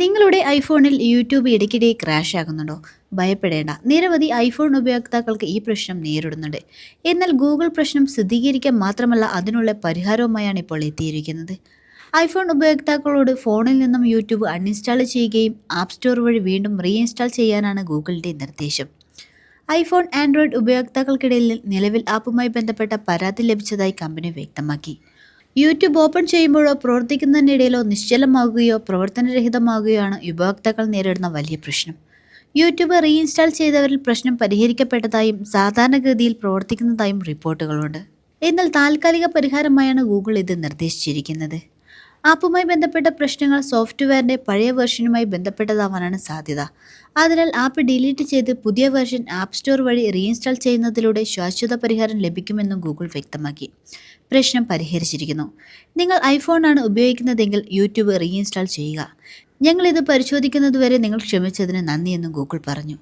നിങ്ങളുടെ ഐഫോണിൽ യൂട്യൂബ് ഇടയ്ക്കിടെ ക്രാഷ് ആകുന്നുണ്ടോ? ഭയപ്പെടേണ്ട. നിരവധി ഐഫോൺ ഉപയോക്താക്കൾക്ക് ഈ പ്രശ്നം നേരിടുന്നുണ്ട്. എന്നാൽ ഗൂഗിൾ പ്രശ്നം സ്ഥിരീകരിക്കാൻ മാത്രമല്ല അതിനുള്ള പരിഹാരവുമായാണ് ഇപ്പോൾ എത്തിയിരിക്കുന്നത്. ഐഫോൺ ഉപയോക്താക്കളോട് ഫോണിൽ നിന്നും യൂട്യൂബ് അൺഇൻസ്റ്റാൾ ചെയ്യുകയും ആപ്പ് സ്റ്റോർ വഴി വീണ്ടും റീഇൻസ്റ്റാൾ ചെയ്യാനാണ് ഗൂഗിളിന്റെ നിർദ്ദേശം. ഐഫോൺ ആൻഡ്രോയിഡ് ഉപയോക്താക്കൾക്കിടയിൽ നിലവിൽ ആപ്പുമായി ബന്ധപ്പെട്ട പരാതി ലഭിച്ചതായി കമ്പനി വ്യക്തമാക്കി. യൂട്യൂബ് ഓപ്പൺ ചെയ്യുമ്പോഴോ പ്രവർത്തിക്കുന്നതിനിടയിലോ നിശ്ചലമാകുകയോ പ്രവർത്തനരഹിതമാകുകയോ ആണ് ഉപഭോക്താക്കൾ നേരിടുന്ന വലിയ പ്രശ്നം. യൂട്യൂബ് റീഇൻസ്റ്റാൾ ചെയ്തവരിൽ പ്രശ്നം പരിഹരിക്കപ്പെട്ടതായും സാധാരണഗതിയിൽ പ്രവർത്തിക്കുന്നതായും റിപ്പോർട്ടുകളുണ്ട്. എന്നാൽ താൽക്കാലിക പരിഹാരമായാണ് ഗൂഗിൾ ഇത് നിർദ്ദേശിച്ചിരിക്കുന്നത്. ആപ്പുമായി ബന്ധപ്പെട്ട പ്രശ്നങ്ങൾ സോഫ്റ്റ്വെയറിന്റെ പഴയ വേർഷനുമായി ബന്ധപ്പെട്ടതാവാനാണ് സാധ്യത. അതിനാൽ ആപ്പ് ഡിലീറ്റ് ചെയ്ത് പുതിയ വേർഷൻ ആപ്പ് സ്റ്റോർ വഴി റീഇൻസ്റ്റാൾ ചെയ്യുന്നതിലൂടെ ശാശ്വത പരിഹാരം ലഭിക്കുമെന്നും ഗൂഗിൾ വ്യക്തമാക്കി. പ്രശ്നം പരിഹരിച്ചിരിക്കുന്നു. നിങ്ങൾ ഐഫോൺ ആണ് ഉപയോഗിക്കുന്നതെങ്കിൽ യൂട്യൂബ് റീഇൻസ്റ്റാൾ ചെയ്യുക. ഞങ്ങളിത് പരിശോധിക്കുന്നതുവരെ നിങ്ങൾ ക്ഷമിച്ചതിന് നന്ദിയെന്നും ഗൂഗിൾ പറഞ്ഞു.